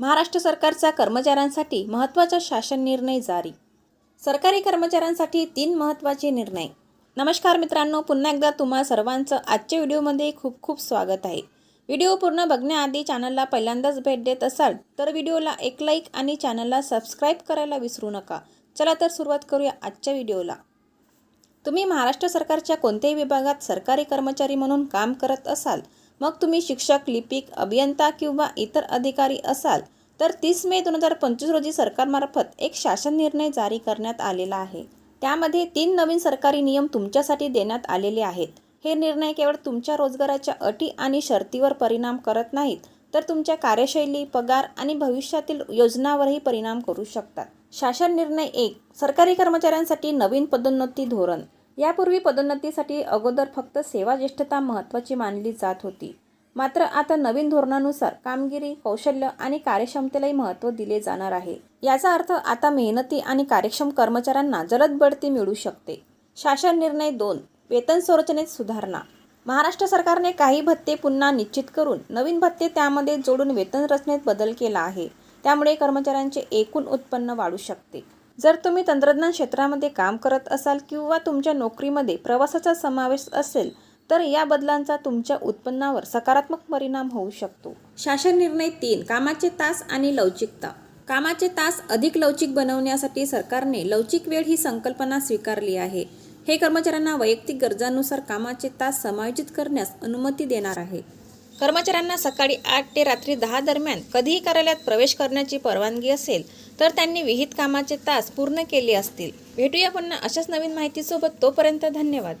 महाराष्ट्र सरकारचा कर्मचाऱ्यांसाठी महत्त्वाचा शासन निर्णय जारी. सरकारी कर्मचाऱ्यांसाठी तीन महत्त्वाचे निर्णय. नमस्कार मित्रांनो पुन्हा एकदा तुम्हा सर्वांचं आजच्या व्हिडिओमध्ये खूप खूप स्वागत आहे. व्हिडिओ पूर्ण बघण्याआधी चॅनलला पहिल्यांदाच भेट देत असाल तर व्हिडिओला एक लाईक आणि चॅनलला सबस्क्राईब करायला विसरू नका. चला तर सुरुवात करूया आजच्या व्हिडिओला. तुम्ही महाराष्ट्र सरकारच्या कोणत्याही विभागात सरकारी कर्मचारी म्हणून काम करत असाल मग तुम्ही शिक्षक लिपिक अभियंता किंवा इतर अधिकारी असाल तर तीस मे दोन हजार पंचवीस रोजी सरकारमार्फत एक शासन निर्णय जारी करण्यात आलेला आहे. त्यामध्ये तीन नवीन सरकारी नियम तुमच्यासाठी देण्यात आलेले आहेत. हे निर्णय केवळ तुमच्या रोजगाराच्या अटी आणि शर्तीवर परिणाम करत नाहीत तर तुमच्या कार्यशैली पगार आणि भविष्यातील योजनावरही परिणाम करू शकतात. शासन निर्णय एक सरकारी कर्मचाऱ्यांसाठी नवीन पदोन्नती धोरण. यापूर्वी पदोन्नतीसाठी अगोदर फक्त सेवा ज्येष्ठता महत्त्वाची मानली जात होती. मात्र आता नवीन धोरणानुसार कामगिरी कौशल्य आणि कार्यक्षमतेलाही महत्त्व दिले जाणार आहे. याचा अर्थ आता मेहनती आणि कार्यक्षम कर्मचाऱ्यांना जलद बढती मिळू शकते. शासन निर्णय दोन वेतन संरचनेत सुधारणा. महाराष्ट्र सरकारने काही भत्ते पुन्हा निश्चित करून नवीन भत्ते त्यामध्ये जोडून वेतन रचनेत बदल केला आहे. त्यामुळे कर्मचाऱ्यांचे एकूण उत्पन्न वाढू शकते. जर तुम्ही तंत्रज्ञान क्षेत्रामध्ये काम करत असाल किंवा तुमच्या नोकरीमध्ये प्रवासाचा समावेश असेल तर या बदलांचा तुमच्या उत्पन्नावर सकारात्मक परिणाम होऊ शकतो. शासन निर्णय तीन कामाचे तास आणि लवचिकता. कामाचे तास अधिक लवचिक बनवण्यासाठी सरकारने लवचिक वेळ ही संकल्पना स्वीकारली आहे. हे कर्मचाऱ्यांना वैयक्तिक गरजांनुसार कामाचे तास समायोजित करण्यास अनुमती देणार आहे. कर्मचाऱ्यांना सकाळी आठ ते रात्री दहा दरम्यान कधीही कार्यालयात प्रवेश करण्याची परवानगी असेल तर त्यांनी विहित कामाचे तास पूर्ण केले असतील. भेटूया पुन्हा अशाच नवीन माहितीसोबत तोपर्यंत धन्यवाद.